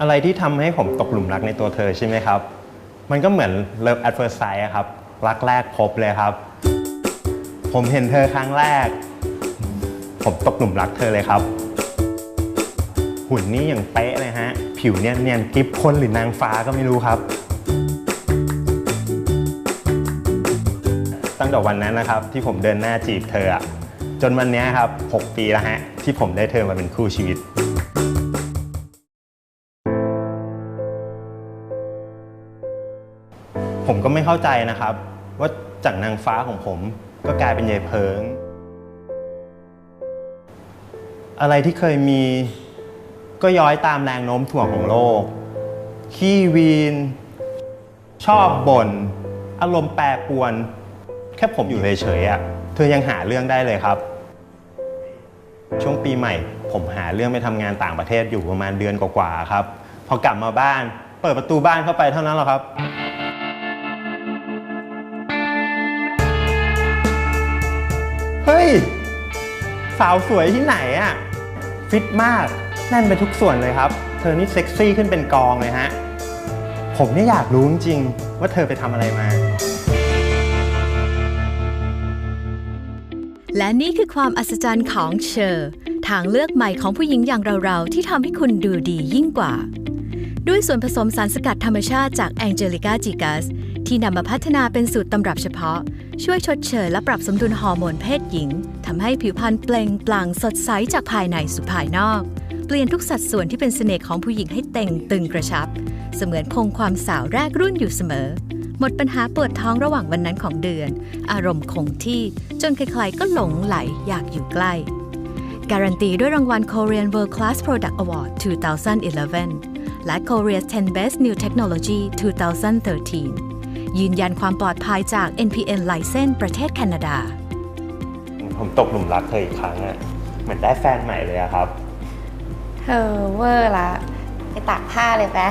อะไรที่ทำให้ผมตกหลุมรักในตัวเธอใช่ไหมครับ มันก็เหมือน love at first sight อะครับ รักแรกพบเลยครับ ผมเห็นเธอครั้งแรก ผมตกหลุมรักเธอเลยครับ หุ่นนี่อย่างเป๊ะเลยฮะ ผิวเนี่ยเนียนกริบคนหรือนางฟ้าก็ไม่รู้ครับ ตั้งแต่วันนั้นนะครับ ที่ผมเดินหน้าจีบเธออะจนวันนี้ครับ 6 ปีแล้วฮะ ที่ผมได้เธอมาเป็นคู่ชีวิต ผมก็ไม่เข้าใจนะครับ ว่าจากนางฟ้าของผมก็กลายเป็นยายเพิง อะไรที่เคยมีก็ย้อยตามแรงโน้มถ่วงของโลก ขี้วีน ชอบบ่น อารมณ์แปรปรวน แค่ผมอยู่เฉยๆอะ เธอยังหาเรื่องได้เลยครับ ช่วงปีใหม่ ผมหาเรื่องไปทำงานต่างประเทศอยู่ประมาณเดือนกว่าๆครับ พอกลับมาบ้าน เปิดประตูบ้านเข้าไปเท่านั้นแหละครับ เฮ้ย สาวสวยที่ไหนอะฟิตมากแน่นไปทุกส่วนเลยครับ เธอนี่เซ็กซี่ขึ้นเป็นกองเลยฮะ ผมเนี่ยอยากรู้จริงๆว่าเธอไปทำอะไรมา และนี่คือความอัศจรรย์ของเชอร์ทางเลือกใหม่ของผู้หญิงอย่างเราๆ ที่ทำให้คุณดูดียิ่งกว่า ด้วยส่วนผสมสารสกัดธรรมชาติจากแองเจลิกาจิกัส ที่นำมาพัฒนาเป็นสูตรตำรับเฉพาะ ช่วยชดเชยและปรับสมดุลฮอร์โมนเพศหญิงทำให้ผิวพรรณเปล่งปลั่งสดใสจากภายในสู่ภายนอก เปลี่ยนทุกสัดส่วนที่เป็นเสน่ห์ของผู้หญิงให้เต่งตึงกระชับ เสมือนคงความสาวแรกรุ่นอยู่เสมอ หมดปัญหาปวดท้องระหว่างวันนั้นของเดือน อารมณ์คงที่จนใครๆก็หลงไหลอยากอยู่ใกล้ การันตีด้วยรางวัล Korean World Class Product Award 2011และ Korea's 10 Best New Technology 2013 ยืนยันความปลอดภัยจาก NPN License ประเทศแคนาดา ผมตกหลุมรักเธออีกครั้งอะเหมือนได้แฟนใหม่เลยอะครับ เธอเวอร์ละ ไปตากผ้าเลยไปะ